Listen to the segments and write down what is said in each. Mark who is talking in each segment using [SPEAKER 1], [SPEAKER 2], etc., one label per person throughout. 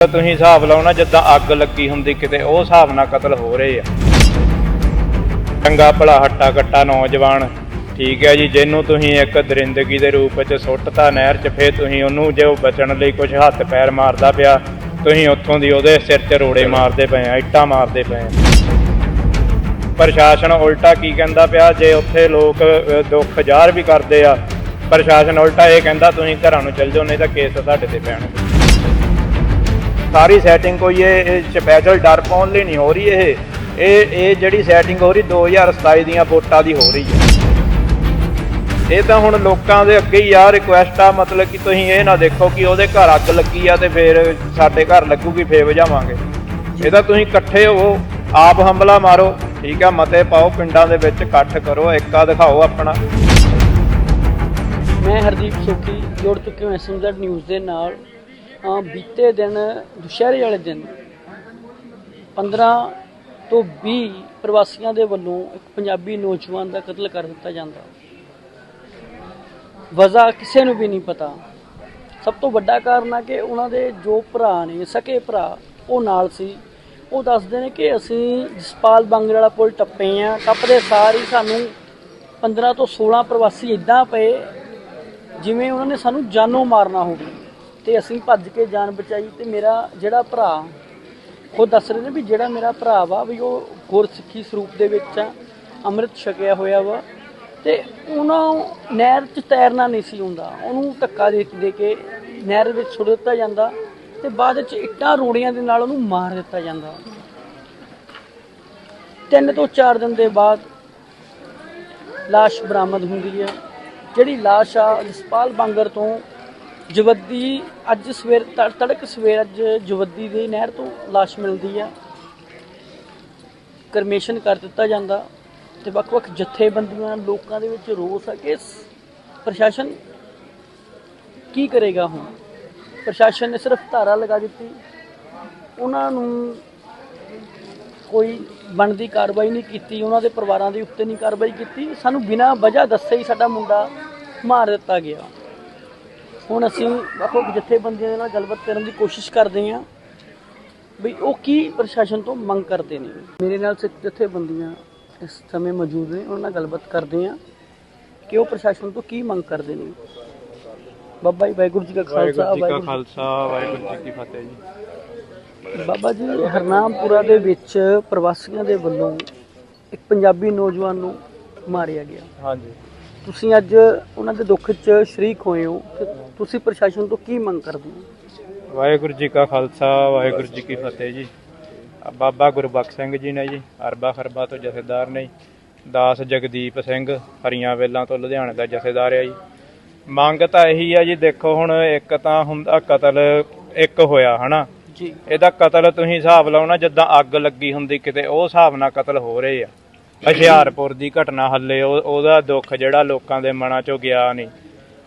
[SPEAKER 1] ਤੁਸੀਂ ਹਿਸਾਬ ਲਾਓ ਨਾ, ਜਿੱਦਾਂ ਅੱਗ ਲੱਗੀ ਹੁੰਦੀ ਕਿਤੇ, ਉਹ ਹਿਸਾਬ ਨਾਲ ਕਤਲ ਹੋ ਰਹੇ ਆ। ਚੰਗਾ ਭਲਾ ਹੱਟਾ ਕੱਟਾ ਨੌਜਵਾਨ, ਠੀਕ ਹੈ ਜੀ, ਜਿਹਨੂੰ ਤੁਸੀਂ ਇੱਕ ਦਰਿੰਦਗੀ ਦੇ ਰੂਪ ਵਿੱਚ ਸੁੱਟਤਾ ਨਹਿਰ 'ਚ, ਫੇਰ ਤੁਸੀਂ ਉਹਨੂੰ ਜੇ ਉਹ ਬਚਣ ਲਈ ਕੁਝ ਹੱਥ ਪੈਰ ਮਾਰਦਾ ਪਿਆ, ਤੁਸੀਂ ਉੱਥੋਂ ਦੀ ਉਹਦੇ ਸਿਰ 'ਤੇ ਰੋੜੇ ਮਾਰਦੇ ਪਏ ਆ, ਇੱਟਾਂ ਮਾਰਦੇ ਪਏ ਆ। ਪ੍ਰਸ਼ਾਸਨ ਉਲਟਾ ਕੀ ਕਹਿੰਦਾ ਪਿਆ, ਜੇ ਉੱਥੇ ਲੋਕ ਦੁੱਖ ਜ਼ਾਹਰ ਵੀ ਕਰਦੇ ਆ, ਪ੍ਰਸ਼ਾਸਨ ਉਲਟਾ ਇਹ ਕਹਿੰਦਾ, ਤੁਸੀਂ ਘਰਾਂ ਨੂੰ ਚੱਲ ਜਾਓ, ਨਹੀਂ ਤਾਂ ਕੇਸ ਤੁਹਾਡੇ ਤੇ ਪੈਣਗੇ। ਸਾਰੀ ਸੈਟਿੰਗ ਕੋਈ ਇਹ ਸਪੈਸ਼ਲ ਡਰ ਪਾਉਣ ਲਈ ਨਹੀਂ ਹੋ ਰਹੀ ਇਹ। ਇਹ ਇਹ ਜਿਹੜੀ ਸੈਟਿੰਗ ਹੋ ਰਹੀ 2027 ਦੀਆਂ ਵੋਟਾਂ ਦੀ ਹੋ ਰਹੀ ਹੈ। ਇਹ ਤਾਂ ਹੁਣ ਲੋਕਾਂ ਦੇ ਅੱਗੇ ਹੀ ਆ ਰਿਕੁਐਸਟ ਆ, ਮਤਲਬ ਕਿ ਤੁਸੀਂ ਇਹ ਨਾ ਦੇਖੋ ਕਿ ਉਹਦੇ ਘਰ ਅੱਗ ਲੱਗੀ ਆ ਤੇ ਫਿਰ ਸਾਡੇ ਘਰ ਲੱਗੂਗੀ, ਫੇਰ ਵਜਾਵਾਂਗੇ। ਇਹ ਤਾਂ ਤੁਸੀਂ ਇਕੱਠੇ ਹੋਵੋ ਆਪ ਹਮਲਾ ਮਾਰੋ, ਠੀਕ ਆ, ਮਤੇ ਪਾਓ, ਪਿੰਡਾਂ ਦੇ ਵਿੱਚ ਇਕੱਠ ਕਰੋ ਏਕਾ ਦਿਖਾਓ ਆਪਣਾ।
[SPEAKER 2] ਮੈਂ ਹਰਦੀਪ ਸੋਖੀ, ਜੁੜ ਚੁੱਕੇ ਹਾਂ ਐਸਐਮਜ਼ੈਡ ਨਿਊਜ਼ ਦੇ ਨਾਲ। ਬੀਤੇ ਦਿਨ, ਦੁਸ਼ਹਿਰੇ ਵਾਲੇ ਦਿਨ 15 ਤੋਂ 20 ਪ੍ਰਵਾਸੀਆਂ ਦੇ ਵੱਲੋਂ ਇੱਕ ਪੰਜਾਬੀ ਨੌਜਵਾਨ ਦਾ ਕਤਲ ਕਰ ਦਿੱਤਾ ਜਾਂਦਾ। ਵਜ੍ਹਾ ਕਿਸੇ ਨੂੰ ਵੀ ਨਹੀਂ ਪਤਾ। ਸਭ ਤੋਂ ਵੱਡਾ ਕਾਰਨ ਆ ਕਿ ਉਹਨਾਂ ਦੇ ਜੋ ਭਰਾ ਨੇ, ਸਕੇ ਭਰਾ, ਉਹ ਨਾਲ ਸੀ। ਉਹ ਦੱਸਦੇ ਨੇ ਕਿ ਅਸੀਂ ਜਸਪਾਲ ਬੰਗਰ ਵਾਲਾ ਪੁਲ ਟੱਪੇ ਆ ਟੱਪਦੇ ਸਾਰ ਹੀ ਸਾਨੂੰ 15 ਤੋਂ 16 ਪ੍ਰਵਾਸੀ ਇਦਾਂ ਪਏ, ਜਿਵੇਂ ਉਹਨਾਂ ਨੇ ਸਾਨੂੰ ਜਾਨੋਂ ਮਾਰਨਾ ਹੋਵੇ। ਤੇ ਅਸੀਂ ਭੱਜ ਕੇ ਜਾਨ ਬਚਾਈ ਤੇ ਮੇਰਾ ਜਿਹੜਾ ਭਰਾ ਖੁਦ ਦੱਸ ਰਹੇ ਨੇ ਵੀ ਜਿਹੜਾ ਮੇਰਾ ਭਰਾ ਵਾ ਵੀ ਉਹ ਗੁਰਸਿੱਖੀ ਸਰੂਪ ਦੇ ਵਿੱਚ ਆ, ਅੰਮ੍ਰਿਤ ਛਕਿਆ ਹੋਇਆ ਵਾ ਤੇ ਉਹਨਾਂ ਨਹਿਰ 'ਚ ਤੈਰਨਾ ਨਹੀਂ ਸੀ ਹੁੰਦਾ ਉਹਨੂੰ ਧੱਕਾ ਦੇ ਦੇ ਕੇ ਨਹਿਰ ਵਿੱਚ ਸੁੱਟ ਦਿੱਤਾ ਜਾਂਦਾ ਤੇ ਬਾਅਦ ਵਿੱਚ ਇੱਟਾਂ ਰੋੜੀਆਂ ਦੇ ਨਾਲ ਉਹਨੂੰ ਮਾਰ ਦਿੱਤਾ ਜਾਂਦਾ। ਤਿੰਨ ਤੋਂ ਚਾਰ ਦਿਨ ਦੇ ਬਾਅਦ ਲਾਸ਼ ਬਰਾਮਦ ਹੁੰਦੀ ਹੈ। ਜਿਹੜੀ ਲਾਸ਼ ਆ, ਜਸਪਾਲ ਬਾਂਗਰ ਤੋਂ ਜਵੱਦੀ ਅੱਜ ਸਵੇਰ, ਤੜ- ਤੜਕ ਸਵੇਰ ਅੱਜ ਜਵੱਦੀ ਦੀ ਨਹਿਰ ਤੋਂ ਲਾਸ਼ ਮਿਲਦੀ ਆ। ਕਰਮੇਸ਼ਨ ਕਰ ਦਿੱਤਾ ਜਾਂਦਾ ਤੇ ਵੱਖ-ਵੱਖ ਜਥੇਬੰਦੀਆਂ ਲੋਕਾਂ ਦੇ ਵਿੱਚ ਰੋਸ ਆ ਕਿ ਸ- ਪ੍ਰਸ਼ਾਸਨ ਕੀ ਕਰੇਗਾ ਹੁਣ? ਪ੍ਰਸ਼ਾਸਨ ਨੇ ਸਿਰਫ ਧਾਰਾ ਲਗਾ ਦਿੱਤੀ। ਉਹਨਾਂ ਨੂੰ ਕੋਈ ਬਣਦੀ ਕਾਰਵਾਈ ਨਹੀਂ ਕੀਤੀ, ਉਹਨਾਂ ਦੇ ਪਰਿਵਾਰਾਂ ਦੇ ਉੱਤੇ ਨਹੀਂ ਕਾਰਵਾਈ ਕੀਤੀ। ਸਾਨੂੰ ਬਿਨਾਂ ਵਜ੍ਹਾ ਦੱਸੇ ਹੀ ਸਾਡਾ ਮੁੰਡਾ ਮਾਰ ਦਿੱਤਾ ਗਿਆ। ਹੁਣ ਅਸੀਂ ਵੱਖੋ ਜਥੇਬੰਦੀਆਂ ਦੇ ਨਾਲ ਗੱਲਬਾਤ ਕਰਨ ਦੀ ਕੋਸ਼ਿਸ਼ ਕਰਦੇ ਹਾਂ ਵੀ ਉਹ ਕੀ ਪ੍ਰਸ਼ਾਸਨ ਤੋਂ ਮੰਗ ਕਰਦੇ ਨੇ। ਮੇਰੇ ਨਾਲ ਸਿੱਖ ਜਥੇਬੰਦੀਆਂ ਇਸ ਸਮੇਂ ਮੌਜੂਦ ਨੇ ਉਹਨਾਂ ਨਾਲ ਗੱਲਬਾਤ ਕਰਦੇ ਹਾਂ ਕਿ ਉਹ ਪ੍ਰਸ਼ਾਸਨ ਤੋਂ ਕੀ ਮੰਗ ਕਰਦੇ ਨੇ। ਬਾਬਾ ਜੀ ਵਾਹਿਗੁਰੂ ਜੀ ਕਾ ਖਾਲਸਾ
[SPEAKER 1] ਵਾਹਿਗੁਰੂ ਜੀ ਕਾ
[SPEAKER 2] ਵਾਹਿਗੁਰੂ
[SPEAKER 1] ਖਾਲਸਾ ਵਾਹਿਗੁਰੂ ਜੀ ਕੀ ਫਤਿਹ ਜੀ।
[SPEAKER 2] ਬਾਬਾ ਜੀ ਹਰਨਾਮਪੁਰਾ ਦੇ ਵਿੱਚ ਪ੍ਰਵਾਸੀਆਂ ਦੇ ਵੱਲੋਂ ਇੱਕ ਪੰਜਾਬੀ ਨੌਜਵਾਨ ਨੂੰ ਮਾਰਿਆ ਗਿਆ।
[SPEAKER 1] ਹਾਂਜੀ।
[SPEAKER 2] ਤੁਸੀਂ ਅੱਜ ਉਹਨਾਂ ਦੇ ਦੁੱਖ 'ਚ ਸ਼ਰੀਕ ਹੋਏ ਹੋ ਤੇ ਤੁਸੀਂ ਪ੍ਰਸ਼ਾਸਨ ਤੋਂ ਕੀ ਮੰਗ ਕਰਦੇ ਹੋ?
[SPEAKER 1] ਵਾਹਿਗੁਰੂ ਜੀ ਕਾ ਖਾਲਸਾ ਵਾਹਿਗੁਰੂ ਜੀ ਕੀ ਫਤਿਹ ਜੀ। ਆ ਬਾਬਾ ਗੁਰਬਖਸ਼ ਸਿੰਘ ਜੀ ਨੇ ਜੀ ਅਰਬਾ ਖਰਬਾ ਤੋਂ ਜਥੇਦਾਰ ਨੇ ਜੀ। ਦਾਸ ਜਗਦੀਪ ਸਿੰਘ ਹਰੀਆਂ ਵੇਲਾਂ ਤੋਂ ਲੁਧਿਆਣੇ ਦਾ ਜਥੇਦਾਰ ਹੈ ਜੀ। ਮੰਗ ਤਾਂ ਇਹੀ ਆ ਜੀ ਦੇਖੋ ਹੁਣ ਇੱਕ ਤਾਂ ਹੁੰਦਾ ਕਤਲ ਇੱਕ ਹੋਇਆ ਹਨਾ?
[SPEAKER 2] ਜੀ।
[SPEAKER 1] ਇਹਦਾ ਕਤਲ ਤੁਸੀਂ ਹਿਸਾਬ ਲਾਓ ਨਾ ਜਿੱਦਾਂ ਅੱਗ ਲੱਗੀ ਹੁੰਦੀ ਕਿਤੇ ਉਹ ਹਿਸਾਬ ਨਾਲ ਕਤਲ ਹੋ ਰਹੇ ਆ। ਹੁਸ਼ਿਆਰਪੁਰ ਦੀ ਘਟਨਾ ਹੱਲੇ ਉਹ- ਉਹਦਾ ਦੁੱਖ ਜਿਹੜਾ ਲੋਕਾਂ ਦੇ ਮਨਾਂ ਚੋਂ ਗਿਆ ਨਹੀਂ।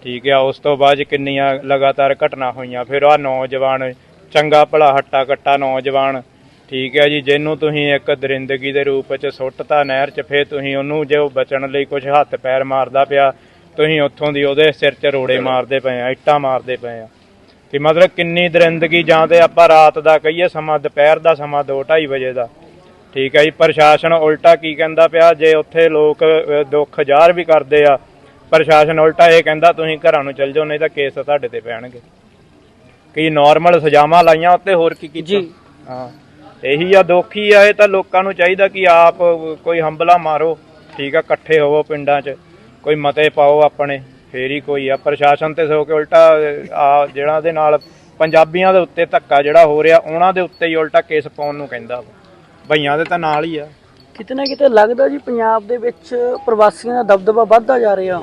[SPEAKER 1] ਠੀਕ ਆ, ਉਸ ਤੋਂ ਬਾਅਦ ਕਿੰਨੀਆਂ ਲਗਾਤਾਰ ਘਟਨਾ ਹੋਈਆਂ। ਫਿਰ ਆ ਨੌਜਵਾਨ, ਚੰਗਾ ਭਲਾ ਹੱਟਾ ਕੱਟਾ ਨੌਜਵਾਨ, ਠੀਕ ਹੈ ਜੀ, ਜਿਹਨੂੰ ਤੁਸੀਂ ਇੱਕ ਦਰਿੰਦਗੀ ਦੇ ਰੂਪ ਵਿੱਚ ਸੁੱਟਤਾ ਨਹਿਰ 'ਚ, ਫਿਰ ਤੁਸੀਂ ਉਹਨੂੰ ਜੇ ਉਹ ਬਚਣ ਲਈ ਕੁਝ ਹੱਥ ਪੈਰ ਮਾਰਦਾ ਪਿਆ, ਤੁਸੀਂ ਉੱਥੋਂ ਦੀ ਉਹਦੇ ਸਿਰ 'ਚ ਰੋੜੇ ਮਾਰਦੇ ਪਏ ਆ, ਇੱਟਾਂ ਮਾਰਦੇ ਪਏ ਆ। ਕਿ ਮਤਲਬ ਕਿੰਨੀ ਦਰਿੰਦਗੀ, ਜਾਂ ਤੇ ਆਪਾਂ ਰਾਤ ਦਾ ਕਹੀਏ ਸਮਾਂ, ਦੁਪਹਿਰ ਦਾ ਸਮਾਂ 2:30 ਵਜੇ ਦਾ। ਠੀਕ ਹੈ ਜੀ ਪ੍ਰਸ਼ਾਸਨ ਉਲਟਾ ਕੀ ਕਹਿੰਦਾ ਪਿਆ? ਜੇ ਉੱਥੇ ਲੋਕ ਦੁੱਖ ਜ਼ਾਹਰ ਵੀ ਕਰਦੇ ਆ ਪ੍ਰਸ਼ਾਸਨ ਉਲਟਾ ਇਹ ਕਹਿੰਦਾ ਤੁਸੀਂ ਘਰਾਂ ਨੂੰ ਚੱਲ ਜਾਓ ਨਹੀਂ ਤਾਂ ਕੇਸ ਤੁਹਾਡੇ ਤੇ ਪੈਣਗੇ। ਕੀ ਨਾਰਮਲ ਸਜ਼ਾਵਾਂ ਲਾਈਆਂ ਉੱਤੇ ਹੋਰ ਕੀ ਕੀਤਾ?
[SPEAKER 2] ਜੀ।
[SPEAKER 1] ਹਾਂ। ਇਹੀ ਆ ਦੋਖੀ ਆ ਇਹ ਤਾਂ ਲੋਕਾਂ ਨੂੰ ਚਾਹੀਦਾ ਕਿ ਆਪ ਕੋਈ ਹੰਬਲਾ ਮਾਰੋ ਠੀਕ ਆ ਇਕੱਠੇ ਹੋਵੋ ਪਿੰਡਾਂ 'ਚ ਕੋਈ ਮਤੇ ਪਾਓ ਆਪਣੇ ਫੇਰ ਹੀ ਕੋਈ ਆ। ਪ੍ਰਸ਼ਾਸਨ ਤੇ ਸੋ ਕੇ ਉਲਟਾ ਆ ਜਿਹੜਾ ਦੇ ਨਾਲ ਪੰਜਾਬੀਆਂ ਦੇ ਉੱਤੇ ਧੱਕਾ ਜਿਹੜਾ ਹੋ ਰਿਹਾ ਉਹਨਾਂ ਦੇ ਉੱਤੇ ਹੀ ਉਲਟਾ ਕੇਸ ਪਾਉਣ ਨੂੰ ਕਹਿੰਦਾ ਵਾ। ਭਈਆਂ ਦੇ ਤਾਂ ਨਾਲ ਹੀ ਆ।
[SPEAKER 2] ਕਿਤੇ ਨਾ ਕਿਤੇ ਲੱਗਦਾ ਜੀ ਪੰਜਾਬ ਦੇ ਵਿੱਚ ਪ੍ਰਵਾਸੀਆਂ ਦਾ ਦਬਦਬਾ ਵੱਧਦਾ ਜਾ ਰਿਹਾ।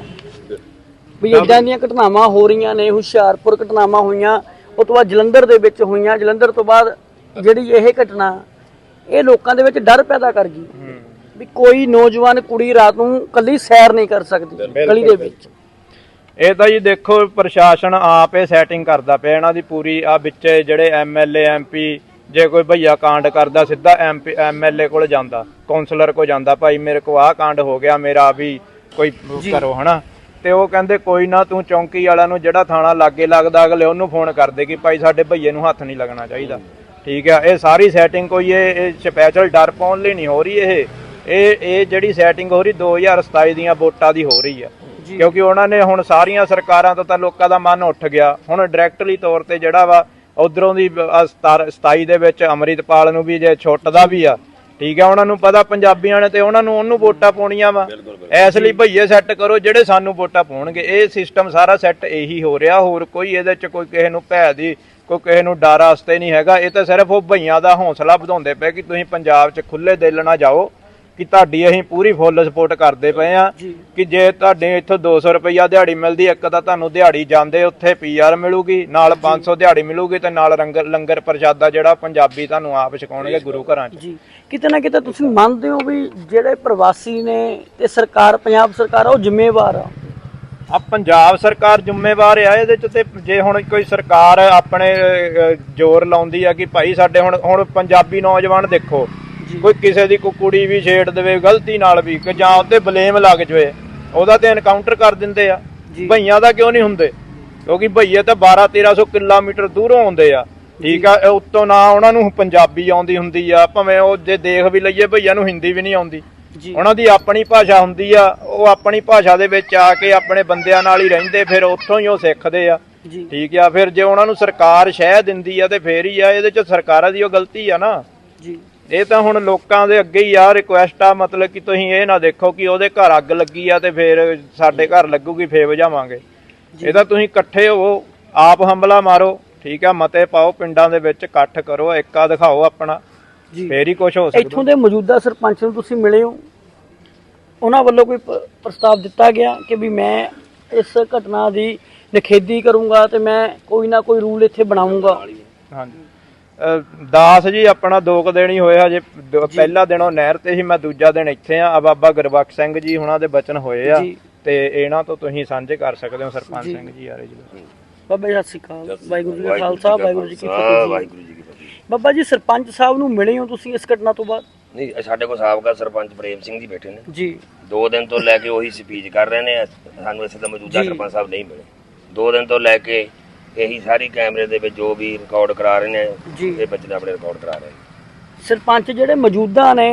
[SPEAKER 2] ਵੀ ਇਦਾਂ ਦੀਆਂ ਘਟਨਾਵਾਂ ਹੋ ਰਹੀਆਂ ਨੇ ਹੁਸ਼ਿਆਰਪੁਰ ਘਟਨਾਵਾਂ ਹੋਈਆਂ ਉਹ ਤੋਂ ਬਾਅਦ ਜਲੰਧਰ ਦੇ ਵਿੱਚ ਹੋਈਆਂ। ਜਲੰਧਰ ਤੋਂ ਬਾਅਦ ਜਿਹੜੀ ਇਹ ਘਟਨਾ ਇਹ ਲੋਕਾਂ ਦੇ ਵਿੱਚ ਡਰ ਪੈਦਾ ਕਰ ਗਈ। ਵੀ ਕੋਈ ਨੌਜਵਾਨ ਕੁੜੀ ਰਾਤ ਨੂੰ ਕੱਲੀ ਸੈਰ ਨਹੀਂ ਕਰ ਸਕਦੀ ਗਲੀ ਦੇ ਵਿੱਚ।
[SPEAKER 1] ਇਹ ਤਾਂ ਜੀ ਦੇਖੋ ਪ੍ਰਸ਼ਾਸਨ ਆਪ ਸੈਟਿੰਗ ਕਰਦਾ ਪਿਆ। ਇਹਨਾਂ ਦੀ ਪੂਰੀ ਆ ਵਿੱਚ ਜਿਹੜੇ ਐਮਐਲਏ ਐਮਪੀ ਜੇ ਕੋਈ ਭਈਆ ਕਾਂਡ ਕਰਦਾ ਸਿੱਧਾ ਐਮਪੀ ਐਮਐਲਏ ਕੋਲ ਜਾਂਦਾ ਕਾਉਂਸਲਰ ਕੋਲ ਜਾਂਦਾ ਭਾਈ ਮੇਰੇ ਕੋ ਆਹ ਕਾਂਡ ਹੋ ਗਿਆ ਮੇਰਾ ਵੀ ਕੋਈ ਕਰੋ ਹਨਾ? ਤੇ ਉਹ ਕਹਿੰਦੇ ਕੋਈ ਨਾ ਤੂੰ ਚੌਂਕੀ ਵਾਲਿਆਂ ਨੂੰ ਜਿਹੜਾ ਥਾਣਾ ਲਾਗੇ ਲੱਗਦਾ ਅਗਲੇ ਉਹਨੂੰ ਫੋਨ ਕਰ ਦੇ ਕਿ ਭਾਈ ਸਾਡੇ ਭਈਏ ਨੂੰ ਹੱਥ ਨਹੀਂ ਲੱਗਣਾ ਚਾਹੀਦਾ। ਠੀਕ ਆ? ਇਹ ਸਾਰੀ ਸੈਟਿੰਗ ਕੋਈ ਇਹ ਸਪੈਸ਼ਲ ਡਰ ਪਾਉਣ ਲਈ ਨਹੀਂ ਹੋ ਰਹੀ ਇਹ। ਇਹ ਇਹ ਜਿਹੜੀ ਸੈਟਿੰਗ ਹੋ ਰਹੀ 2027 ਦੀਆਂ ਵੋਟਾਂ ਦੀ ਹੋ ਰਹੀ ਆ।
[SPEAKER 2] ਜੀ।
[SPEAKER 1] ਕਿਉਂਕਿ ਉਹਨਾਂ ਨੇ ਹੁਣ ਸਾਰੀਆਂ ਸਰਕਾਰਾਂ ਤੋਂ ਤਾਂ ਲੋਕਾਂ ਦਾ ਮਨ ਉੱਠ ਗਿਆ। ਹੁਣ ਡਾਇਰੈਕਟਲੀ ਤੌਰ ਤੇ ਜਿਹੜਾ ਵਾ ਉਧਰੋਂ ਦੀ ਆਹ ਸਤਾਰ- 27 ਦੇ ਵਿੱਚ ਅਮਰਿਤਪਾਲ ਨੂੰ ਵੀ ਜੇ ਛੁੱਟਦਾ ਵੀ ਆ ਠੀਕ ਆ ਉਹਨਾਂ ਨੂੰ ਪਤਾ ਪੰਜਾਬੀਆਂ ਨੇ ਤੇ ਉਹਨਾਂ ਨੂੰ ਉਹਨੂੰ ਵੋਟਾਂ ਪਾਉਣੀਆਂ ਵਾ। ਇਸ ਲਈ ਭਈਏ ਸੈੱਟ ਕਰੋ ਜਿਹੜੇ ਸਾਨੂੰ ਵੋਟਾਂ ਪਾਉਣਗੇ। ਇਹ ਸਿਸਟਮ ਸਾਰਾ ਸੈੱਟ ਇਹੀ ਹੋ ਰਿਹਾ ਹੋਰ ਕੋਈ ਇਹਦੇ ਚ ਕੋਈ ਕਿਸੇ ਨੂੰ ਭੈ ਦੀ ਕੋਈ ਕਿਸੇ ਨੂੰ ਡਰ ਵਾਸਤੇ ਨਹੀਂ ਹੈਗਾ। ਇਹ ਤਾਂ ਸਿਰਫ ਉਹ ਭਈਆਂ ਦਾ ਹੌਸਲਾ ਵਧਾਉਂਦੇ ਪਏ ਕਿ ਤੁਸੀਂ ਪੰਜਾਬ 'ਚ ਖੁੱਲੇ ਦਿਲ ਨਾਲ ਜਾਓ। ਕਿ ਤੁਹਾਡੀ ਅਸੀਂ ਪੂਰੀ ਫੁੱਲ ਸਪੋਰਟ ਕਰਦੇ ਪਏ ਆ। ਕਿ ਜੇ ਤੁਹਾਡੇ ਇੱਥੋਂ 200 ਰੁਪਈਆ ਦਿਹਾੜੀ ਮਿਲਦੀ ਇੱਕ ਤਾਂ ਤੁਹਾਨੂੰ ਦਿਹਾੜੀ ਜਾਂਦੇ ਉੱਥੇ ਪੀਆਰ ਮਿਲੂਗੀ ਨਾਲ 500 ਦਿਹਾੜੀ ਮਿਲੂਗੀ ਤੇ ਨਾਲ ਲੰਗਰ ਲੰਗਰ ਪ੍ਰਸ਼ਾਦਾ ਜਿਹੜਾ ਪੰਜਾਬੀ ਤੁਹਾਨੂੰ ਆਪ ਛਕਾਉਣਗੇ ਗੁਰੂ ਘਰਾਂ 'ਚ।
[SPEAKER 2] ਜੀ। ਕਿਤੇ ਨਾ ਕਿਤੇ ਤੁਸੀਂ ਮੰਨਦੇ ਹੋ ਵੀ ਜਿਹੜੇ ਪ੍ਰਵਾਸੀ ਨੇ ਤੇ ਸਰਕਾਰ ਪੰਜਾਬ ਸਰਕਾਰ ਉਹ ਜ਼ਿੰਮੇਵਾਰ ਆ।
[SPEAKER 1] ਆ ਪੰਜਾਬ ਸਰਕਾਰ ਜ਼ਿੰਮੇਵਾਰ ਆ ਇਹਦੇ ਚ ਤੇ ਜੇ ਹੁਣ ਕੋਈ ਸਰਕਾਰ ਆਪਣੇ ਜ਼ੋਰ ਲਾਉਂਦੀ ਆ ਕਿ ਭਾਈ ਸਾਡੇ ਹੁਣ ਹੁਣ ਪੰਜਾਬੀ ਨੌਜਵਾਨ ਦੇਖੋ ਕੋਈ ਕਿਸੇ ਦੀ ਕੋਈ ਕੁੜੀ ਵੀ ਛੇੜ ਦੇਵੇ ਗਲਤੀ ਨਾਲ ਵੀ ਕਿ ਜਾਂ ਉਹਤੇ ਬਲੇਮ ਲੱਗ ਜਵੇ ਉਹਦਾ ਤੇ ਐਨਕਾਊਂਟਰ ਕਰ ਦਿੰਦੇ ਆ। ਭਈਆਂ ਦਾ ਕਿਉਂ ਨਹੀਂ ਹੁੰਦੇ? ਕਿਉਂਕਿ ਭਈਏ ਤਾਂ 12 1300 ਕਿਲੋਮੀਟਰ ਦੂਰੋਂ ਆਉਂਦੇ ਆ। ਠੀਕ ਆ ਉੱਤੋਂ ਨਾ ਉਹਨਾਂ ਨੂੰ ਪੰਜਾਬੀ ਆਉਂਦੀ ਹੁੰਦੀ ਆ ਭਾਵੇਂ ਉਹ ਜੇ ਦੇਖ ਵੀ ਲਈਏ ਭਈਆਂ ਨੂੰ ਹਿੰਦੀ ਵੀ ਨਹੀਂ ਆਉਂਦੀ। ਉਹਨਾਂ ਦੀ ਆਪਣੀ ਭਾਸ਼ਾ ਹੁੰਦੀ ਆ ਉਹ ਆਪਣੀ ਭਾਸ਼ਾ ਦੇ ਵਿੱਚ ਆ ਕੇ ਆਪਣੇ ਬੰਦਿਆਂ ਨਾਲ ਹੀ ਰਹਿੰਦੇ ਫਿਰ ਉੱਥੋਂ ਹੀ ਉਹ ਸਿੱਖਦੇ ਆ। ਠੀਕ ਆ ਫਿਰ ਜੇ ਉਹਨਾਂ ਨੂੰ ਸਰਕਾਰ ਸ਼ਹਿ ਦਿੰਦੀ ਆ ਤੇ ਫੇਰ ਹੀ ਆ ਇਹਦੇ ਚ ਸਰਕਾਰਾਂ ਦੀ ਉਹ ਗਲਤੀ ਆ ਨਾ।
[SPEAKER 2] ਜੀ।
[SPEAKER 1] ਇਹ ਤਾਂ ਹੁਣ ਲੋਕਾਂ ਦੇ ਅੱਗੇ ਹੀ ਆ ਰਿਕੁਐਸਟ ਆ ਮਤਲਬ ਕਿ ਤੁਸੀਂ ਇਹ ਨਾ ਦੇਖੋ ਕਿ ਉਹਦੇ ਘਰ ਅੱਗ ਲੱਗੀ ਆ ਤੇ ਫੇਰ ਸਾਡੇ ਘਰ ਲੱਗੂਗੀ ਫੇਰ ਵਜਾਵਾਂਗੇ। ਇਹ ਤਾਂ ਤੁਸੀਂ ਇਕੱਠੇ ਹੋਵੋ ਆਪ ਹਮਲਾ ਮਾਰੋ ਠੀਕ ਆ ਮਤੇ ਪਾਓ ਪਿੰਡਾਂ ਦੇ ਵਿੱਚ ਇਕੱਠ ਕਰੋ ਏਕਾ ਦਿਖਾਓ ਆਪਣਾ
[SPEAKER 2] ਜੀ।
[SPEAKER 1] ਫੇਰ ਹੀ ਕੁਝ ਹੋ ਸਕਦਾ।
[SPEAKER 2] ਇੱਥੋਂ ਦੇ ਮੌਜੂਦਾ ਸਰਪੰਚ ਨੂੰ ਤੁਸੀਂ ਮਿਲੇ ਹੋ। ਉਹਨਾਂ ਵੱਲੋਂ ਕੋਈ ਪ੍ਰਸਤਾਵ ਦਿੱਤਾ ਗਿਆ ਕਿ ਵੀ ਮੈਂ ਇਸ ਘਟਨਾ ਦੀ ਨਿਖੇਧੀ ਕਰੂੰਗਾ ਤੇ ਮੈਂ ਕੋਈ ਨਾ ਕੋਈ ਰੂਲ ਇੱਥੇ ਬਣਾਉਂਗਾ।
[SPEAKER 1] ਹਾਂਜੀ। ਦਾਸ ਜੀ ਆਪਣਾ ਦੋ ਕੁ ਦਿਨ ਹੀ ਹੋਏ ਹਜੇ ਦ- ਪਹਿਲਾ ਦਿਨ ਉਹ ਨਹਿਰ ਤੇ ਸੀ ਮੈਂ ਦੂਜਾ ਦਿਨ ਇੱਥੇ ਆ। ਆ ਬਾਬਾ ਗੁਰਬਖਸ਼ ਸਿੰਘ ਜੀ ਹੁਣਾਂ ਦੇ ਬਚਨ ਹੋਏ ਆ।
[SPEAKER 2] ਜੀ।
[SPEAKER 1] ਤੇ ਇਹਨਾਂ ਤੋਂ ਤੁਸੀਂ ਸਾਂਝੇ ਕਰ ਸਕਦੇ ਹੋ ਸਰਪੰਚ
[SPEAKER 2] ਜੀ।
[SPEAKER 1] ਸਿੰਘ ਜੀ ਯਾਰੇ ਜੀ।
[SPEAKER 2] ਬਾਬਾ ਜੀ ਸਤਿ ਸ਼੍ਰੀ ਅਕਾਲ। ਵਾਹਿਗੁਰੂ ਜੀ ਕਾ ਖਾਲਸਾ ਵਾਹਿਗੁਰੂ ਜੀ ਕੀ ਫਤਿਹ ਜੀ।
[SPEAKER 3] ਵਾਹਿਗੁਰੂ ਜੀ ਕੀ ਫਤਿਹ।
[SPEAKER 2] ਬਾਬਾ ਜੀ ਸਰਪੰਚ ਸਾਹਿਬ ਨੂੰ ਮਿਲੇ ਹੋ ਤੁਸੀਂ ਇਸ ਘਟਨਾ ਤੋਂ ਬਾਅਦ?
[SPEAKER 3] ਨਹੀਂ ਸਾਡੇ ਕੋਲ ਸਾਬਕਾ ਸਰਪੰਚ ਪ੍ਰੇਮ ਸਿੰਘ ਜੀ ਬੈਠੇ ਨੇ।
[SPEAKER 2] ਜੀ।
[SPEAKER 3] ਦੋ ਦਿਨ ਤੋਂ ਲੈ ਕੇ ਉਹੀ ਸਪੀਚ ਕਰ ਰਹੇ ਨੇ। ਸਾਨੂੰ ਇਸੇ ਦਾ ਮੌਜੂਦਾ
[SPEAKER 2] ਜੀ।
[SPEAKER 3] ਸਰਪੰਚ ਸਾਹਿਬ ਨਹੀਂ ਮਿਲੇ। ਦੋ ਦਿਨ ਤੋਂ ਲੈ ਕੇ ਇਹੀ ਸਾਰੀ ਕੈਮਰੇ ਦੇ ਵਿੱਚ ਜੋ ਵੀ ਰਿਕਾਰਡ ਕਰਾ ਰਹੇ ਨੇ। ਇਹ ਬੱਚੇ ਆਪਣੇ ਰਿਕਾਰਡ ਕਰਾ ਰਹੇ ਨੇ।
[SPEAKER 2] ਸਰਪੰਚ ਜਿਹੜੇ ਮੌਜੂਦਾ ਨੇ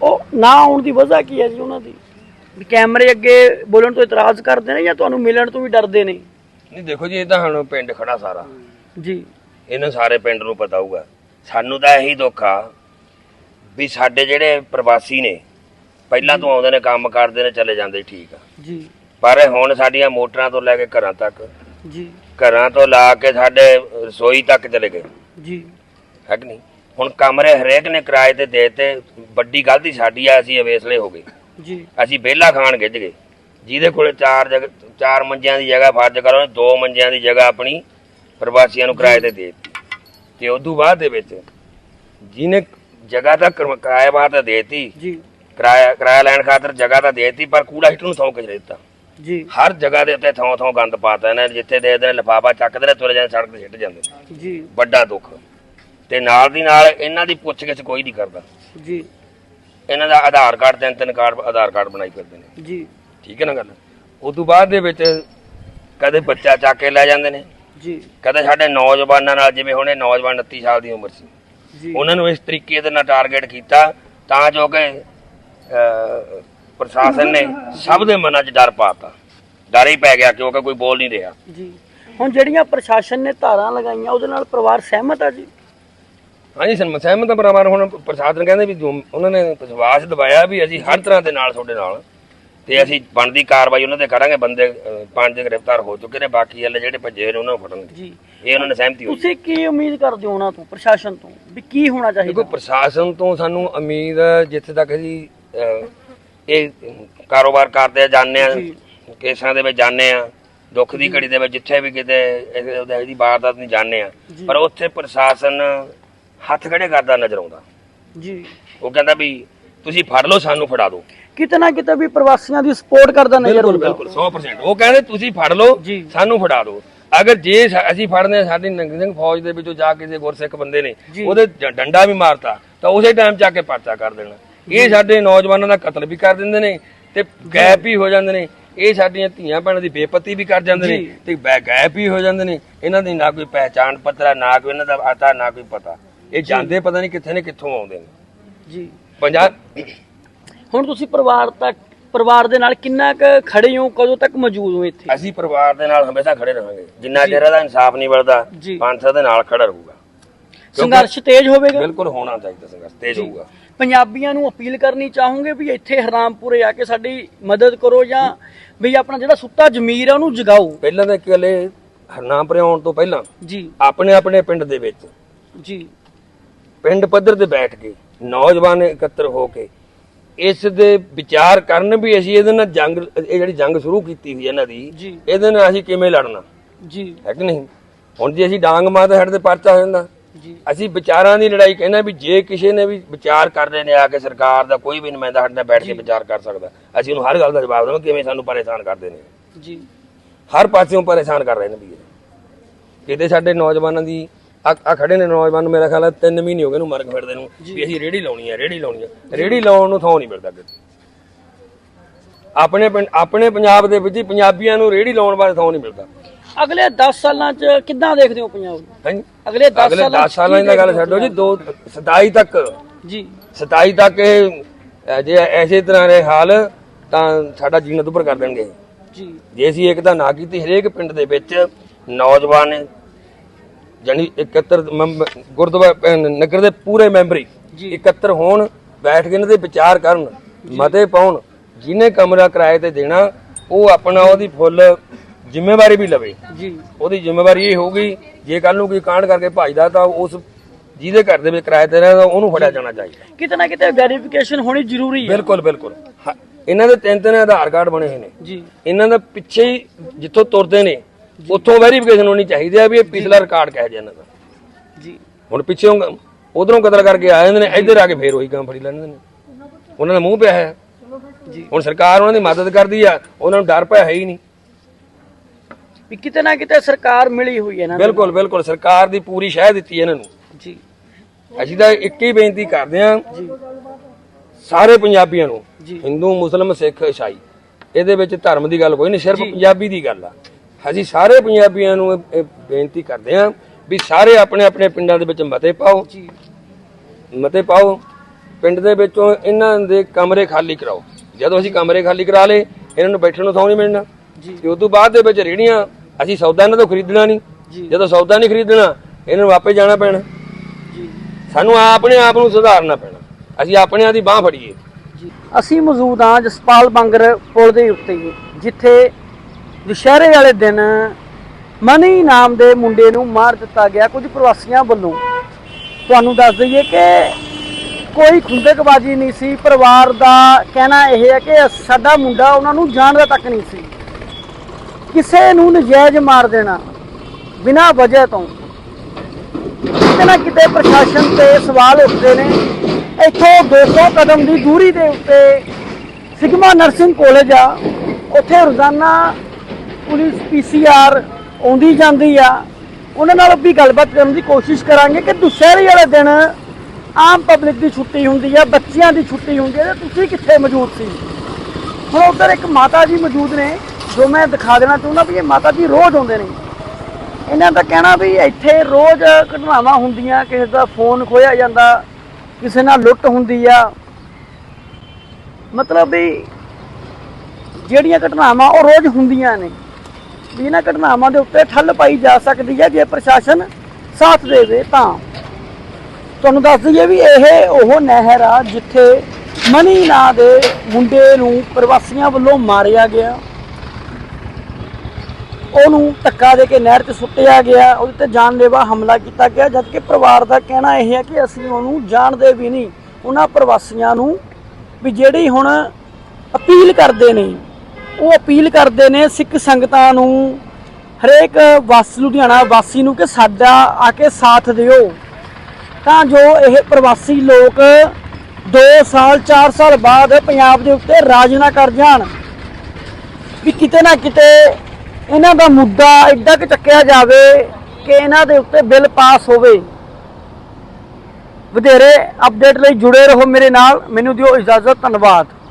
[SPEAKER 2] ਉਹ ਨਾ ਆਉਣ ਦੀ ਵਜ੍ਹਾ ਕੀ ਹੈ ਜੀ ਉਹਨਾਂ ਦੀ? ਕੈਮਰੇ ਅੱਗੇ ਬੋਲਣ ਤੋਂ ਇਤਰਾਜ਼ ਕਰਦੇ ਨੇ ਜਾਂ ਤੁਹਾਨੂੰ ਮਿਲਣ ਤੋਂ ਵੀ ਡਰਦੇ ਨੇ?
[SPEAKER 3] ਨਹੀਂ ਦੇਖੋ ਜੀ ਇਹ ਤਾਂ ਹੁਣ ਪਿੰਡ ਖੜਾ ਸਾਰਾ।
[SPEAKER 2] ਜੀ।
[SPEAKER 3] ਇਹਨਾਂ ਸਾਰੇ ਪਿੰਡ ਨੂੰ ਪਤਾ ਹੋਊਗਾ। ਸਾਨੂੰ ਤਾਂ ਇਹੀ ਦੁੱਖ ਆ ਵੀ ਸਾਡੇ ਜਿਹੜੇ ਪ੍ਰਵਾਸੀ ਨੇ ਪਹਿਲਾਂ ਤੋਂ ਆਉਂਦੇ ਨੇ ਕੰਮ ਕਰਦੇ ਨੇ ਚਲੇ ਜਾਂਦੇ ਠੀਕ ਆ।
[SPEAKER 2] ਜੀ।
[SPEAKER 3] ਪਰ ਹੁਣ ਸਾਡੀਆਂ ਮੋਟਰਾਂ ਤੋਂ ਲੈ ਕੇ ਘਰਾਂ ਤੱਕ
[SPEAKER 2] ਜੀ।
[SPEAKER 3] ਘਰਾਂ ਤੋਂ ਲਾ ਕੇ ਸਾਡੇ ਰਸੋਈ ਤੱਕ ਚਲੇ ਗਏ।
[SPEAKER 2] ਜੀ।
[SPEAKER 3] ਹੈ ਕਿ ਨਹੀਂ? ਹੁਣ ਕਮਰੇ ਹਰੇਕ ਨੇ ਕਿਰਾਏ ਤੇ ਦੇਤੇ ਵੱਡੀ ਗਲਤੀ ਸਾਡੀ ਆ ਅਸੀਂ ਅਵੇਸਲੇ ਹੋ ਗਏ।
[SPEAKER 2] ਜੀ।
[SPEAKER 3] ਅਸੀਂ ਵਿਹਲਾ ਖਾਣ ਗਿੱਜ ਗਏ। ਜਿਹਦੇ ਕੋਲੇ ਚਾਰ ਜਗ੍ਹਾ ਚਾਰ ਮੰਜਿਆਂ ਦੀ ਜਗ੍ਹਾ ਫਰਜ਼ ਕਰੋ ਦੋ ਮੰਜਿਆਂ ਦੀ ਜਗ੍ਹਾ ਆਪਣੀ ਪ੍ਰਵਾਸੀਆਂ ਨੂੰ ਕਿਰਾਏ ਤੇ ਦੇ ਦਿੱਤੀ। ਤੇ ਉਦੋਂ ਬਾਅਦ ਦੇ ਵਿੱਚ ਜਿਹਨੇ ਜਗ੍ਹਾ ਤਾਂ ਕਿਰ- ਕਿਰਾਏ ਬਾਅਦ ਦੇਤੀ।
[SPEAKER 2] ਜੀ।
[SPEAKER 3] ਕਿਰਾਇਆ ਕਿਰਾਇਆ ਲੈਣ ਖਾਤਰ ਜਗ੍ਹਾ ਤਾਂ ਦੇਤੀ ਪਰ ਕੂੜਾ ਹਿੱਟ ਨੂੰ ਥੋਂ ਕੇ ਦਿੱਤਾ।
[SPEAKER 2] ਜੀ।
[SPEAKER 3] ਹਰ ਜਗ੍ਹਾ ਦੇ ਉੱਤੇ ਥੋਂ ਥੋਂ ਗੰਦ ਪਾਤਾ ਨੇ ਜਿੱਥੇ ਦੇਖਦੇ ਨੇ ਲਿਫਾਫਾ ਚੱਕਦੇ ਨੇ ਤੁਰੇ ਜਾਂਦੇ ਸੜਕ ਤੇ ਸਿੱਟ ਜਾਂਦੇ ਨੇ।
[SPEAKER 2] ਜੀ।
[SPEAKER 3] ਵੱਡਾ ਦੁੱਖ। ਤੇ ਨਾਲ ਦੀ ਨਾਲ ਇਹਨਾਂ ਦੀ ਪੁੱਛਗਿੱਛ ਕੋਈ ਨਹੀਂ ਕਰਦਾ।
[SPEAKER 2] ਜੀ।
[SPEAKER 3] ਇਹਨਾਂ ਦਾ ਆਧਾਰ ਕਾਰਡ ਤਿੰਨ ਤਿੰਨ ਕਾਰਡ ਆਧਾਰ ਕਾਰਡ ਬਣਾਈ ਫਿਰਦੇ ਨੇ।
[SPEAKER 2] ਜੀ।
[SPEAKER 3] ਠੀਕ ਹੈ ਨਾ ਗੱਲ? ਉਸ ਤੋਂ ਬਾਅਦ ਦੇ ਵਿੱਚ ਕਦੇ ਬੱਚਾ ਚੱਕ ਕੇ ਲੈ ਜਾਂਦੇ ਨੇ।
[SPEAKER 2] ਜੀ।
[SPEAKER 3] ਕਦੇ ਸਾਡੇ ਨੌਜਵਾਨਾਂ ਨਾਲ ਜਿਵੇਂ ਹੁਣੇ ਨੌਜਵਾਨ 29 ਸਾਲ ਦੀ ਉਮਰ ਸੀ।
[SPEAKER 2] ਜੀ।
[SPEAKER 3] ਉਹਨਾਂ ਨੂੰ ਇਸ ਤਰੀਕੇ ਦੇ ਨਾਲ ਟਾਰਗੇਟ ਕੀਤਾ ਤਾਂ ਜੋ ਕਿ ਪ੍ਰਸ਼ਾਸਨ ਨੇ ਸਭ ਦੇ ਮਨਾਂ 'ਚ ਡਰ ਪਾਤਾ। ਡਰ ਹੀ ਪੈ ਗਿਆ ਕਿਉਂਕਿ ਕੋਈ ਬੋਲ ਨਹੀਂ ਰਿਹਾ।
[SPEAKER 2] ਜੀ। ਹੁਣ ਜਿਹੜੀਆਂ ਪ੍ਰਸ਼ਾਸਨ ਨੇ ਧਾਰਾਂ ਲਗਾਈਆਂ ਉਹਦੇ ਨਾਲ ਪਰਿਵਾਰ ਸਹਿਮਤ ਆ ਜੀ?
[SPEAKER 3] ਹਾਂਜੀ ਸਨ ਸਹਿਮਤ ਪਰਿਵਾਰ। ਹੁਣ ਪ੍ਰਸ਼ਾਸਨ ਕਹਿੰਦੇ ਵੀ ਜੋ ਉਹਨਾਂ ਨੇ ਵਿਸ਼ਵਾਸ ਦਿਵਾਇਆ ਵੀ ਅਸੀਂ ਹਰ ਤਰ੍ਹਾਂ ਦੇ ਨਾਲ ਤੁਹਾਡੇ ਨਾਲ। ਤੇ ਅਸੀਂ ਬਣਦੀ ਕਾਰਵਾਈ ਉਹਨਾਂ ਤੇ ਕਰਾਂਗੇ ਬੰਦੇ ਪੰਜ ਗ੍ਰਿਫਤਾਰ ਹੋ ਚੁੱਕੇ ਨੇ ਬਾਕੀ ਵਾਲੇ ਜਿਹੜੇ ਭੱਜੇ ਨੇ ਉਹਨਾਂ ਨੂੰ ਫੜਨਗੇ।
[SPEAKER 2] ਜੀ।
[SPEAKER 3] ਇਹ ਉਹਨਾਂ ਨੇ ਸਹਿਮਤੀ ਹੋਈ।
[SPEAKER 2] ਤੁਸੀਂ ਕੀ ਉਮੀਦ ਕਰਦੇ ਹੋ ਉਹਨਾਂ ਤੋਂ ਪ੍ਰਸ਼ਾਸਨ ਤੋਂ ਵੀ ਕੀ ਹੋਣਾ
[SPEAKER 3] ਦੇਖੋ
[SPEAKER 2] ਚਾਹੀਦਾ
[SPEAKER 3] ਪ੍ਰਸ਼ਾਸਨ ਤੋਂ ਸਾਨੂੰ ਉਮੀਦ ਜਿੱਥੇ ਤੱਕ ਅਸੀਂ ਇਹ ਕਾਰੋਬਾਰ ਕਰਦੇ ਆ ਜਾਂਦੇ ਆ। ਕੇਸਾਂ ਦੇ ਵਿੱਚ ਜਾਂਦੇ ਆ ਦੁੱਖ ਦੀ ਘੜੀ ਦੇ ਵਿੱਚ ਜਿੱਥੇ ਵੀ ਕਿਤੇ ਇਹ- ਉਹਦੇ ਦੀ ਵਾਰਦਾਤ ਨਹੀਂ ਜਾਂਦੇ ਆ। ਪਰ ਉੱਥੇ ਪ੍ਰਸ਼ਾਸਨ ਹੱਥ ਖੜੇ ਕਰਦਾ ਨਜ਼ਰ ਆਉਂਦਾ।
[SPEAKER 2] ਜੀ।
[SPEAKER 3] ਉਹ ਕਹਿੰਦਾ ਵੀ ਤੁਸੀਂ ਫੜ ਲਓ ਸਾਨੂੰ ਫੜਾ ਦਿਓ।
[SPEAKER 2] ਕਿਤੇ ਨਾ ਕਿਤੇ ਵੀ ਪ੍ਰਵਾਸੀਆਂ ਦੀ ਸਪੋਰਟ ਕਰਦਾ ਨਜ਼ਰ ਆਉਂਦਾ।
[SPEAKER 3] ਬਿਲਕੁਲ 100% ਉਹ ਕਹਿੰਦੇ ਤੁਸੀਂ ਫੜ ਲਓ। ਸਾਨੂੰ ਫੜਾ ਦਿਓ। ਅਗਰ ਜੇ ਅਸੀਂ ਫੜਨੇ ਸਾਡੀ ਨੰਗ ਸਿੰਘ ਫੌਜ ਦੇ ਵਿੱਚੋਂ ਜਾ ਕੇ ਜੇ ਗੁਰਸਿੱਖ ਬੰਦੇ ਨੇ। ਉਹਦੇ ਡੰਡਾ ਵੀ ਮਾਰਤਾ ਤਾਂ ਉਸੇ ਟਾਈਮ ਜਾ ਕੇ ਪਰਚਾ ਕਰ ਦੇਣਾ। ਇਹ ਸਾਡੇ ਨੌਜਵਾਨਾਂ ਦਾ ਕਤਲ ਵੀ ਕਰ ਦਿੰਦੇ ਨੇ ਤੇ ਗੈਪ ਹੀ ਹੋ ਜਾਂਦੇ ਨੇ। ਇਹ ਸਾਡੀਆਂ ਧੀਆਂ ਭੈਣਾਂ ਦੀ ਬੇਪਤੀ ਵੀ ਕਰ ਜਾਂਦੇ ਨੇ। ਤੇ ਗਾਇਬ ਵੀ ਹੋ ਜਾਂਦੇ ਨੇ। ਇਹਨਾਂ ਦੀ ਨਾ ਕੋਈ ਪਹਿਚਾਣ ਪੱਤਰਾ ਨਾ ਕੋਈ ਇਹਨਾਂ ਦਾ ਆਤਾ ਨਾ ਕੋਈ ਪਤਾ। ਇਹ ਜਾਂਦੇ ਪਤਾ ਨਹੀਂ ਕਿੱਥੇ ਨੇ ਕਿੱਥੋਂ ਆਉਂਦੇ ਨੇ।
[SPEAKER 2] ਜੀ।
[SPEAKER 3] ਪੰਜਾਬ
[SPEAKER 2] ਹੁਣ ਤੁਸੀਂ ਪਰਿਵਾਰ ਤੱਕ ਪਰਿਵਾਰ ਦੇ ਨਾਲ ਕਿੰਨਾ ਕੁ ਖੜੇ ਹੋ ਕਦੋਂ ਤੱਕ ਮੌਜੂਦ ਹੋ ਇੱਥੇ?
[SPEAKER 3] ਅਸੀਂ ਪਰਿਵਾਰ ਦੇ ਨਾਲ ਹਮੇਸ਼ਾ ਖੜੇ ਰਹਾਂਗੇ। ਜਿੰਨਾ ਚਿਰ ਇਹਦਾ ਇਨਸਾਫ ਨਹੀਂ ਮਿਲਦਾ। ਪੰਥ ਦੇ ਨਾਲ ਖੜਾ ਰਹੂਗਾ।
[SPEAKER 2] ਸੰਘਰਸ਼ ਤੇਜ਼ ਹੋਵੇਗਾ?
[SPEAKER 3] ਬਿਲਕੁਲ ਹੋਣਾ ਚਾਹੀਦਾ ਸੰਘਰਸ਼ ਤੇਜ਼ ਹੋਊਗਾ।
[SPEAKER 2] ਪੰਜਾਬੀਆਂ ਨੂੰ ਅਪੀਲ ਕਰਨੀ ਚਾਹੋਗੇ ਵੀ ਇੱਥੇ ਹਰਾਮਪੁਰੇ ਆ ਕੇ ਸਾਡੀ ਮਦਦ ਕਰੋ ਜਾਂ ਵੀ ਆਪਣਾ ਜਿਹੜਾ ਸੁੱਤਾ ਜ਼ਮੀਰ ਆ ਉਹਨੂੰ ਜਗਾਓ?
[SPEAKER 3] ਪਹਿਲਾਂ ਤਾਂ ਇੱਕ ਗੱਲੇ ਹਰਨਾਮਪੁਰੇ ਆਉਣ ਤੋਂ ਪਹਿਲਾਂ
[SPEAKER 2] ਜੀ।
[SPEAKER 3] ਆਪਣੇ ਆਪਣੇ ਪਿੰਡ ਦੇ ਵਿੱਚ
[SPEAKER 2] ਜੀ।
[SPEAKER 3] ਪਿੰਡ ਪੱਧਰ ਤੇ ਬੈਠ ਕੇ ਨੌਜਵਾਨ ਇਕੱਤਰ ਹੋ ਕੇ ਇਸ ਦੇ ਵਿਚਾਰ ਕਰਨ ਵੀ ਅਸੀਂ ਇਹਦੇ ਨਾਲ ਜੰਗ ਇਹ ਜਿਹੜੀ ਜੰਗ ਸ਼ੁਰੂ ਕੀਤੀ ਹੋਈ ਇਹਨਾਂ ਦੀ
[SPEAKER 2] ਜੀ।
[SPEAKER 3] ਇਹਦੇ ਨਾਲ ਅਸੀਂ ਕਿਵੇਂ ਲੜਨਾ?
[SPEAKER 2] ਜੀ।
[SPEAKER 3] ਹੈ ਕਿ ਨਹੀਂ? ਹੁਣ ਜੇ ਅਸੀਂ ਡਾਂਗ ਮਾਰਦੇ ਸਾਡੇ ਤੇ ਪਰਚਾ ਹੋ ਜਾਂਦਾ। ਅਸੀਂ ਵਿਚਾਰਾਂ ਦੀ ਲੜਾਈ ਕਹਿੰਦੇ ਵੀ ਜੇ ਕਿਸੇ ਨੇ ਵੀ ਵਿਚਾਰ ਕਰਨੇ ਨੇ ਆ ਕੇ ਸਰਕਾਰ ਦਾ ਕੋਈ ਵੀ ਨੁਮਾਇੰਦਾ ਸਾਡੇ ਨਾਲ ਬੈਠ ਕੇ ਵਿਚਾਰ ਕਰ ਸਕਦਾ। ਅਸੀਂ ਉਹਨੂੰ ਹਰ ਗੱਲ ਦਾ ਜਵਾਬ ਦੇਵਾਂਗੇ ਕਿਵੇਂ ਸਾਨੂੰ ਪਰੇਸ਼ਾਨ ਕਰਦੇ ਨੇ
[SPEAKER 2] ਜੀ।
[SPEAKER 3] ਹਰ ਪਾਸਿਓਂ ਪਰੇਸ਼ਾਨ ਕਰ ਰਹੇ ਨੇ ਵੀ ਕਿਤੇ ਸਾਡੇ ਨੌਜਵਾਨਾਂ ਦੀ ਆ ਖੜੇ ਨੇ ਨੌਜਵਾਨ ਨੂੰ ਮੇਰਾ ਖਿਆਲ ਹੈ 3 ਮਹੀਨੇ ਹੋ ਗਏ ਨੂੰ ਮਰਗ ਫਿਰਦੇ ਨੂੰ ਵੀ ਅਸੀਂ ਰੇੜੀ ਲਾਉਣੀ ਹੈ ਰੇੜੀ ਲਾਉਣੀ ਹੈ ਰੇੜੀ ਲਾਉਣ ਨੂੰ ਥਾਂ ਨਹੀਂ ਮਿਲਦਾ ਕਿਤੇ ਆਪਣੇ ਆਪਣੇ ਪੰਜਾਬ ਦੇ ਵਿੱਚ ਹੀ ਪੰਜਾਬੀਆਂ ਨੂੰ ਰੇੜੀ ਲਾਉਣ ਵਾਸਤੇ ਥਾਂ ਨਹੀਂ ਮਿਲਦਾ।
[SPEAKER 2] ਅਗਲੇ 10 ਸਾਲਾਂ ਚ ਕਿੱਦਾਂ ਦੇਖਦੇ ਹੋ ਪੰਜਾਬ ਨੂੰ?
[SPEAKER 3] ਹਾਂਜੀ
[SPEAKER 2] ਅਗਲੇ 10
[SPEAKER 3] ਅਗਲੇ
[SPEAKER 2] ਸਾਲਾਂ
[SPEAKER 3] 10 ਸਾਲਾਂ ਦੀ ਗੱਲ ਛੱਡੋ ਜੀ 2 27 ਤੱਕ।
[SPEAKER 2] ਜੀ।
[SPEAKER 3] 27 ਤੱਕ ਇਹ ਜੇ ਐਸੇ ਤਰ੍ਹਾਂ ਦੇ ਹਾਲ ਤਾਂ ਸਾਡਾ ਜੀਣਾ ਦੁੱਭਰ ਕਰ ਦੇਣਗੇ।
[SPEAKER 2] ਜੀ।
[SPEAKER 3] ਜੇ ਅਸੀਂ ਇੱਕ ਤਾਂ ਨਾ ਕੀਤੀ ਹਰੇਕ ਪਿੰਡ ਦੇ ਵਿੱਚ ਨੌਜਵਾਨ ਜਾਨੀ 71 ਮੈਂਬ- ਗੁਰਦੁਆਰਾ ਨਗਰ ਦੇ ਪੂਰੇ ਮੈਂਬਰੀ
[SPEAKER 2] ਜੀ।
[SPEAKER 3] 71 ਹੋਣ ਬੈਠ ਕੇ ਇਹਨਾਂ ਦੇ ਵਿਚਾਰ ਕਰਨ ਮਤੇ ਪਾਉਣ ਜਿਹਨੇ ਕਮਰਾ ਕਿਰਾਏ ਤੇ ਦੇਣਾ ਉਹ ਆਪਣਾ ਉਹਦੀ ਫੁੱਲ ਜ਼ਿੰਮੇਵਾਰੀ ਵੀ ਲਵੇ।
[SPEAKER 2] ਜੀ।
[SPEAKER 3] ਉਹਦੀ ਜ਼ਿੰਮੇਵਾਰੀ ਇਹ ਹੋਊਗੀ ਜੇ ਕੱਲ ਨੂੰ ਕੋਈ ਕਾਂਡ ਕਰਕੇ ਭਜਦਾ ਤਾਂ ਉਸ ਜਿਹਦੇ ਘਰ ਦੇ ਵਿੱਚ ਕਿਰਾਏ ਤੇ ਰਹਿੰਦਾ ਉਹਨੂੰ ਫੜਿਆ ਜਾਣਾ ਚਾਹੀਦਾ।
[SPEAKER 2] ਕਿਤੇ ਨਾ ਕਿਤੇ ਵੈਰੀਫਿਕੇਸ਼ਨ ਹੋਣੀ ਜ਼ਰੂਰੀ ਹੈ।
[SPEAKER 3] ਬਿਲਕੁਲ ਬਿਲਕੁਲ। ਹਾਂ, ਇਹਨਾਂ ਦੇ ਤਿੰਨ ਤਿੰਨ ਆਧਾਰ ਕਾਰਡ ਬਣੇ ਹੋਏ ਨੇ।
[SPEAKER 2] ਜੀ।
[SPEAKER 3] ਇਹਨਾਂ ਦਾ ਪਿੱਛੇ ਹੀ ਜਿੱਥੋਂ ਤੁਰਦੇ ਨੇ ਉੱਥੋਂ ਵੈਰੀਫਿਕੇਸ਼ਨ ਹੋਣੀ ਚਾਹੀਦੀ ਹੈ ਵੀ ਇਹ ਪਿਛਲਾ ਰਿਕਾਰਡ ਕਿਹੋ ਇਹਨਾਂ ਦਾ।
[SPEAKER 2] ਜੀ।
[SPEAKER 3] ਹੁਣ ਪਿੱਛੇ ਉਧਰੋਂ ਕਤਲ ਕਰਕੇ ਆ ਜਾਂਦੇ ਨੇ ਇੱਧਰ ਆ ਕੇ ਫੇਰ ਉਹੀ ਕੰਮ ਫੜੀ ਲੈਂਦੇ ਨੇ। ਉਹਨਾਂ ਦਾ ਮੂੰਹ ਪਿਆ ਹੈ।
[SPEAKER 2] ਜੀ।
[SPEAKER 3] ਹੁਣ ਸਰਕਾਰ ਉਹਨਾਂ ਦੀ ਮਦਦ ਕਰਦੀ ਆ ਉਹਨਾਂ ਨੂੰ ਡਰ ਪਿਆ ਹੈ ਹੀ ਨਹੀਂ।
[SPEAKER 2] ਵੀ ਕਿਤੇ ਨਾ ਕਿਤੇ ਸਰਕਾਰ ਮਿਲੀ ਹੋਈ ਹੈ ਨਾ
[SPEAKER 3] ਬਿਲਕੁਲ ਬਿਲਕੁਲ ਸਰਕਾਰ ਦੀ ਪੂਰੀ ਸ਼ਹਿ ਦਿੱਤੀ ਇਹਨਾਂ ਨੂੰ।
[SPEAKER 2] ਜੀ।
[SPEAKER 3] ਅਸੀਂ ਤਾਂ ਇੱਕ ਹੀ ਬੇਨਤੀ ਕਰਦੇ ਹਾਂ
[SPEAKER 2] ਜੀ।
[SPEAKER 3] ਸਾਰੇ ਪੰਜਾਬੀਆਂ ਨੂੰ ਹਿੰਦੂ ਮੁਸਲਮ ਸਿੱਖ ਈਸਾਈ ਇਹਦੇ ਵਿੱਚ ਧਰਮ ਦੀ ਗੱਲ ਕੋਈ ਨਹੀਂ ਸਿਰਫ ਪੰਜਾਬੀ ਦੀ ਗੱਲ ਆ। ਅਸੀਂ ਸਾਰੇ ਪੰਜਾਬੀਆਂ ਨੂੰ ਬੇਨਤੀ ਕਰਦੇ ਹਾਂ ਵੀ ਸਾਰੇ ਆਪਣੇ ਆਪਣੇ ਪਿੰਡਾਂ ਦੇ ਵਿੱਚ ਮਤੇ ਪਾਓ।
[SPEAKER 2] ਜੀ।
[SPEAKER 3] ਮਤੇ ਪਾਓ। ਪਿੰਡ ਦੇ ਵਿੱਚੋਂ ਇਹਨਾਂ ਦੇ ਕਮਰੇ ਖਾਲੀ ਕਰਾਓ। ਜਦੋਂ ਅਸੀਂ ਕਮਰੇ ਖਾਲੀ ਕਰਾ ਲਏ ਇਹਨਾਂ ਨੂੰ ਬੈਠਣ ਨੂੰ ਥਾਂ ਨਹੀਂ ਮਿਲਣਾ।
[SPEAKER 2] ਜੀ।
[SPEAKER 3] ਤੇ ਉਸ ਤੋਂ ਬਾਅਦ ਦੇ ਵਿੱਚ ਰੇੜੀਆਂ ਅਸੀਂ ਸੌਦਾ ਇਹਨਾਂ ਤੋਂ ਖਰੀਦਣਾ ਨਹੀਂ। ਜਦੋਂ ਸੌਦਾ ਨਹੀਂ ਖਰੀਦਣਾ ਇਹਨਾਂ ਨੂੰ ਆਪੇ ਜਾਣਾ ਪੈਣਾ। ਸਾਨੂੰ ਆਪਣੇ ਆਪ ਨੂੰ ਸੁਧਾਰਨਾ ਪੈਣਾ। ਅਸੀਂ ਆਪਣੇ ਆਪ ਦੀ ਬਾਹ ਫੜੀਏ।
[SPEAKER 2] ਅਸੀਂ ਮੌਜੂਦ ਹਾਂ ਜਸਪਾਲ ਬੰਗਰ ਪੁਲ ਦੇ ਉੱਤੇ ਜਿੱਥੇ ਦੁਸ਼ਹਿਰੇ ਵਾਲੇ ਦਿਨ ਮਨੀ ਨਾਮ ਦੇ ਮੁੰਡੇ ਨੂੰ ਮਾਰ ਦਿੱਤਾ ਗਿਆ ਕੁਝ ਪ੍ਰਵਾਸੀਆਂ ਵੱਲੋਂ। ਤੁਹਾਨੂੰ ਦੱਸ ਦਈਏ ਕਿ ਕੋਈ ਖੁੰਦਕਬਾਜੀ ਨਹੀਂ ਸੀ ਪਰਿਵਾਰ ਦਾ ਕਹਿਣਾ ਇਹ ਹੈ ਕਿ ਸਾਡਾ ਮੁੰਡਾ ਉਹਨਾਂ ਨੂੰ ਜਾਣਦਾ ਤੱਕ ਨਹੀਂ ਸੀ। ਕਿਸੇ ਨੂੰ ਨਜਾਇਜ਼ ਮਾਰ ਦੇਣਾ, ਬਿਨਾਂ ਵਜ੍ਹਾ ਤੋਂ। ਕਿਤੇ ਨਾ ਕਿਤੇ ਪ੍ਰਸ਼ਾਸਨ ਤੇ ਸਵਾਲ ਉੱਠਦੇ ਨੇ, ਇੱਥੋਂ 200 ਕਦਮ ਦੀ ਦੂਰੀ ਦੇ ਉੱਤੇ ਸਿਗਮਾ ਨਰਸਿੰਗ ਕਾਲਜ ਆ, ਉੱਥੇ ਰੋਜ਼ਾਨਾ ਪੁਲਿਸ ਪੀਸੀਆਰ ਆਉਂਦੀ ਜਾਂਦੀ ਆ। ਉਹਨਾਂ ਨਾਲ ਵੀ ਗੱਲਬਾਤ ਕਰਨ ਦੀ ਕੋਸ਼ਿਸ਼ ਕਰਾਂਗੇ ਕਿ ਦੁਸ਼ਹਿਰੇ ਵਾਲੇ ਦਿਨ ਆਮ ਪਬਲਿਕ ਦੀ ਛੁੱਟੀ ਹੁੰਦੀ ਆ, ਬੱਚਿਆਂ ਦੀ ਛੁੱਟੀ ਹੁੰਦੀ ਹੈ ਤੇ ਤੁਸੀਂ ਕਿੱਥੇ ਮੌਜੂਦ ਸੀ? ਹੁਣ ਉੱਧਰ ਇੱਕ ਮਾਤਾ ਜੀ ਮੌਜੂਦ ਨੇ ਜੋ ਮੈਂ ਦਿਖਾ ਦੇਣਾ ਚਾਹੁੰਦਾ ਵੀ ਇਹ ਮਾਤਾ ਜੀ ਰੋਜ਼ ਆਉਂਦੇ ਨੇ। ਇਹਨਾਂ ਦਾ ਕਹਿਣਾ ਵੀ ਇੱਥੇ ਰੋਜ਼ ਘਟਨਾਵਾਂ ਹੁੰਦੀਆਂ, ਕਿਸੇ ਦਾ ਫੋਨ ਖੋਇਆ ਜਾਂਦਾ, ਕਿਸੇ ਨਾਲ ਲੁੱਟ ਹੁੰਦੀ ਆ। ਮਤਲਬ ਵੀ ਜਿਹੜੀਆਂ ਘਟਨਾਵਾਂ ਉਹ ਰੋਜ਼ ਹੁੰਦੀਆਂ ਨੇ। ਵੀ ਇਹਨਾਂ ਘਟਨਾਵਾਂ ਦੇ ਉੱਤੇ ਠੱਲ ਪਾਈ ਜਾ ਸਕਦੀ ਹੈ, ਜੇ ਪ੍ਰਸ਼ਾਸਨ ਸਾਥ ਦੇਵੇ ਤਾਂ। ਤੁਹਾਨੂੰ ਦੱਸ ਦਈਏ ਵੀ ਇਹ ਉਹ ਨਹਿਰ ਆ ਜਿੱਥੇ ਮਨੀ ਨਾਂ ਦੇ ਮੁੰਡੇ ਨੂੰ ਪ੍ਰਵਾਸੀਆਂ ਵੱਲੋਂ ਮਾਰਿਆ ਗਿਆ। ਉਹਨੂੰ ਧੱਕਾ ਦੇ ਕੇ ਨਹਿਰ 'ਚ ਸੁੱਟਿਆ ਗਿਆ, ਉਹਦੇ ਤੇ ਜਾਨਲੇਵਾ ਹਮਲਾ ਕੀਤਾ ਗਿਆ, ਜਦਕਿ ਪਰਿਵਾਰ ਦਾ ਕਹਿਣਾ ਇਹ ਹੈ ਕਿ ਅਸੀਂ ਉਹਨੂੰ ਜਾਣਦੇ ਵੀ ਨਹੀਂ। ਉਹਨਾਂ ਪ੍ਰਵਾਸੀਆਂ ਨੂੰ ਵੀ ਜਿਹੜੀ ਹੁਣ ਅਪੀਲ ਕਰਦੇ ਨੇ, ਉਹ ਅਪੀਲ ਕਰਦੇ ਨੇ ਸਿੱਖ ਸੰਗਤਾਂ ਨੂੰ, ਹਰੇਕ ਵਾਸ ਲੁਧਿਆਣਾ ਵਾਸੀ ਨੂੰ ਕਿ ਸਾਡਾ ਆ ਕੇ ਸਾਥ ਦਿਓ। ਤਾਂ ਜੋ ਇਹ ਪ੍ਰਵਾਸੀ ਲੋਕ 2 ਸਾਲ 4 ਸਾਲ ਬਾਅਦ ਪੰਜਾਬ ਦੇ ਉੱਤੇ ਰਾਜ ਨਾ ਕਰ ਜਾਣ। ਵੀ ਕਿਤੇ ਨਾ ਕਿਤੇ ਇਹਨਾਂ ਦਾ ਮੁੱਦਾ ਐਡਾ ਕਿ ਚੱਕਿਆ ਜਾਵੇ ਕਿ ਇਹਨਾਂ ਦੇ ਉੱਤੇ ਬਿੱਲ ਪਾਸ ਹੋਵੇ। ਵਧੇਰੇ ਅਪਡੇਟ ਲਈ ਜੁੜੇ ਰਹੋ ਮੇਰੇ ਨਾਲ। ਮੈਨੂੰ ਦਿਓ ਇਜਾਜ਼ਤ। ਧੰਨਵਾਦ।